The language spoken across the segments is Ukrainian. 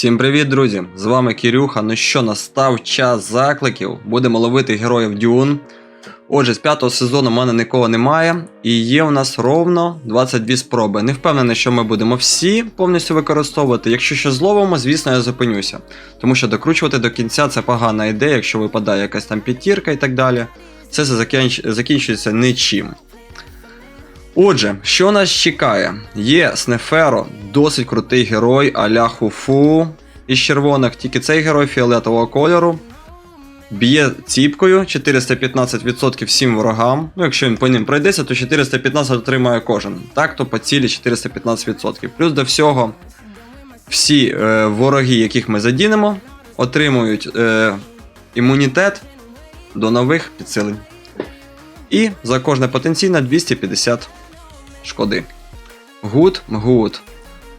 Всім привіт, друзі! З вами Кирюха. Ну що, настав час закликів. Будемо ловити героїв Дюн. Отже, з п'ятого сезону в мене нікого немає, і є у нас ровно 22 спроби. Не впевнений, що ми будемо всі повністю використовувати. Якщо щось зловимо, звісно, я зупинюся. Тому що докручувати до кінця це погана ідея, якщо випадає якась там п'ятірка і так далі. Це закінч... закінчується нічим. Отже, що нас чекає? Є Снеферо, досить крутий герой аля Хуфу із червоних, тільки цей герой фіолетового кольору. Б'є ціпкою 415% всім ворогам. Ну, якщо він по ним пройдеться, то 415 отримає кожен. Так, то по цілі 415%. Плюс до всього, всі е, вороги, яких ми задінемо, отримують е, імунітет до нових підсилень. І за кожне потенційне 250 шкоди. Гуд, гуд.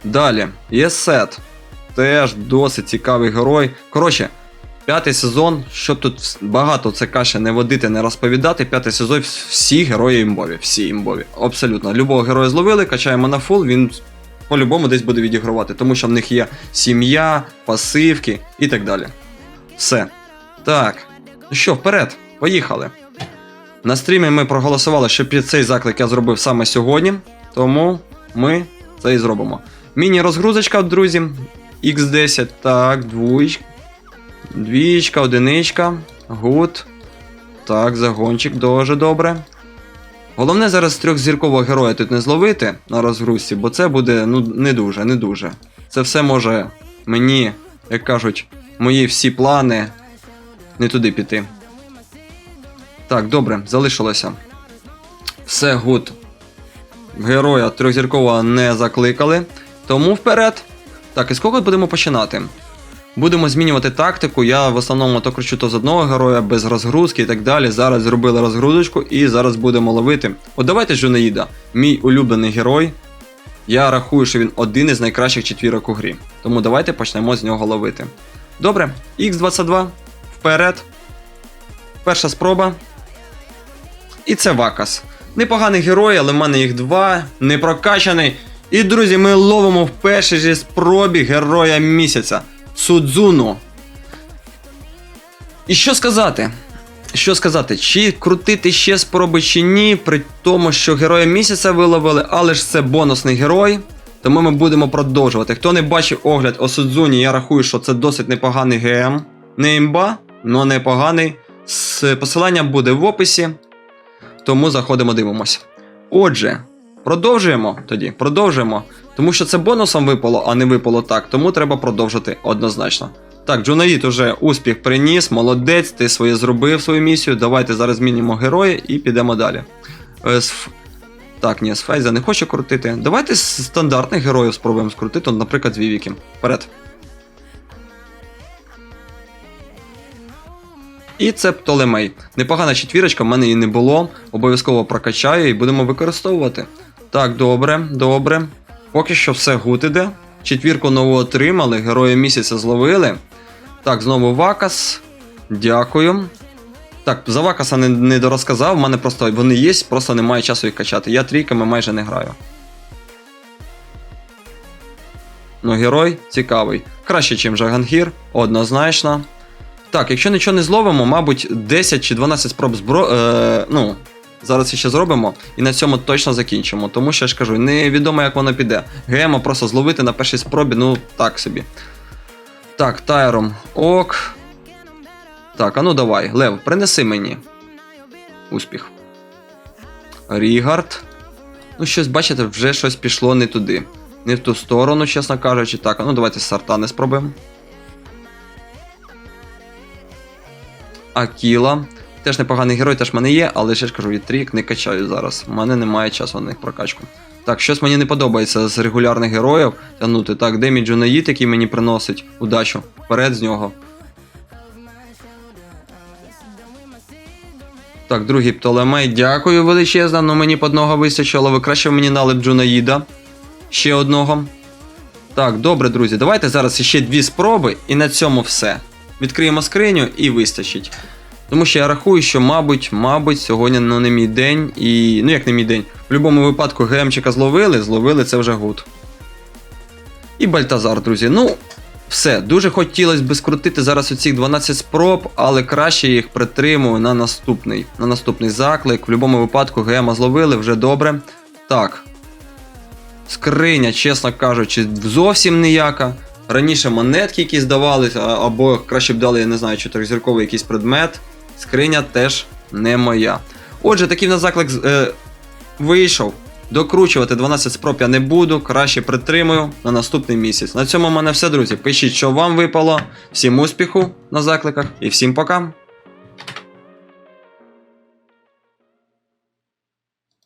Далі, є сет. Теж досить цікавий герой. Коротше, п'ятий сезон, щоб тут багато це каші не водити, не розповідати. П'ятий сезон всі герої імбові. Всі імбові. Абсолютно. Любого героя зловили, качаємо на фул, він по-любому десь буде відігравати, тому що в них є сім'я, пасивки і так далі. Все. Так. Ну що, вперед, поїхали. На стрімі ми проголосували, що під цей заклик я зробив саме сьогодні, тому ми це і зробимо. Міні-розгрузочка, друзі. X10, так, двоєчка. Двічка, одиничка. Гуд. Так, загончик, дуже добре. Головне зараз трьохзіркового героя тут не зловити на розгрузці, бо це буде ну, не дуже, не дуже. Це все може мені, як кажуть, мої всі плани не туди піти. Так, добре, залишилося. Все гуд. Героя трьохзіркового не закликали. Тому вперед. Так, і з кого будемо починати? Будемо змінювати тактику. Я в основному то кручу то з одного героя, без розгрузки і так далі. Зараз зробили розгрузочку і зараз будемо ловити. От давайте Жунеїда, мій улюблений герой. Я рахую, що він один із найкращих четвірок у грі. Тому давайте почнемо з нього ловити. Добре, Х22. Вперед. Перша спроба. І це Вакас. Непоганий герой, але в мене їх два, не прокачаний. І, друзі, ми ловимо в першій же спробі героя місяця Судзуну. І що сказати? Що сказати, чи крутити ще спроби чи ні, при тому, що героя місяця виловили, але ж це бонусний герой. Тому ми будемо продовжувати. Хто не бачив огляд о Судзуні, я рахую, що це досить непоганий ГМ. Не імба, але непоганий. З посиланням буде в описі. Тому заходимо, дивимося. Отже, продовжуємо тоді. Продовжуємо. Тому що це бонусом випало, а не випало так. Тому треба продовжити однозначно. Так, Джунаїд уже успіх приніс, молодець, ти своє зробив свою місію. Давайте зараз змінимо героя і підемо далі. Е, з... Так, ні, з Фейза не хочу крутити. Давайте стандартних героїв спробуємо скрутити, наприклад, з Вівіки. Вперед. І це Птолемей. Непогана четвірочка, в мене її не було. Обов'язково прокачаю і будемо використовувати. Так, добре, добре. Поки що все гуд іде. Четвірку нову отримали, героя місяця зловили. Так, знову Вакас. Дякую. Так, за Вакаса не, не дорозказав, в мене просто вони є, просто немає часу їх качати. Я трійками майже не граю. Ну, герой цікавий. Краще, ніж Жагангір, однозначно. Так, якщо нічого не зловимо, мабуть, 10 чи 12 спроб збро... Е, ну, зараз ще зробимо і на цьому точно закінчимо. Тому що я ж кажу, невідомо, як воно піде. ГМО просто зловити на першій спробі, ну так собі. Так, тайром. Ок. Так, а ну давай, Лев, принеси мені. Успіх. Рігард. Ну, щось, бачите, вже щось пішло не туди. Не в ту сторону, чесно кажучи. Так, а ну давайте Сартани спробуємо. Акіла. Теж непоганий герой, теж в мене є, але ще ж кажу, від не качаю зараз. У мене немає часу на них прокачку. Так, щось мені не подобається з регулярних героїв тягнути. Так, де мій Джунаїд, який мені приносить удачу. Вперед з нього. Так, другий Птолемей, дякую величезно, ну мені по одного вистачило. Ви краще мені налип Джунаїда. Ще одного. Так, добре, друзі, давайте зараз ще дві спроби, і на цьому все. Відкриємо скриню і вистачить. Тому що я рахую, що, мабуть, мабуть, сьогодні ну, не мій день і. Ну як не мій день. В будь-якому випадку ГМчика зловили, зловили це вже гуд. І Бальтазар, друзі. Ну, Все, дуже хотілося б скрутити зараз оці 12 спроб, але краще їх притримую на наступний, на наступний заклик. В будь-якому випадку ГМа зловили вже добре. Так. Скриня, чесно кажучи, зовсім ніяка. Раніше монетки якісь давали, або краще б дали, я не знаю, чотиризірковий якийсь предмет. Скриня теж не моя. Отже, такий на заклик е, вийшов. Докручувати 12 спроб я не буду, краще притримую на наступний місяць. На цьому в мене все, друзі. Пишіть, що вам випало. Всім успіху на закликах і всім пока.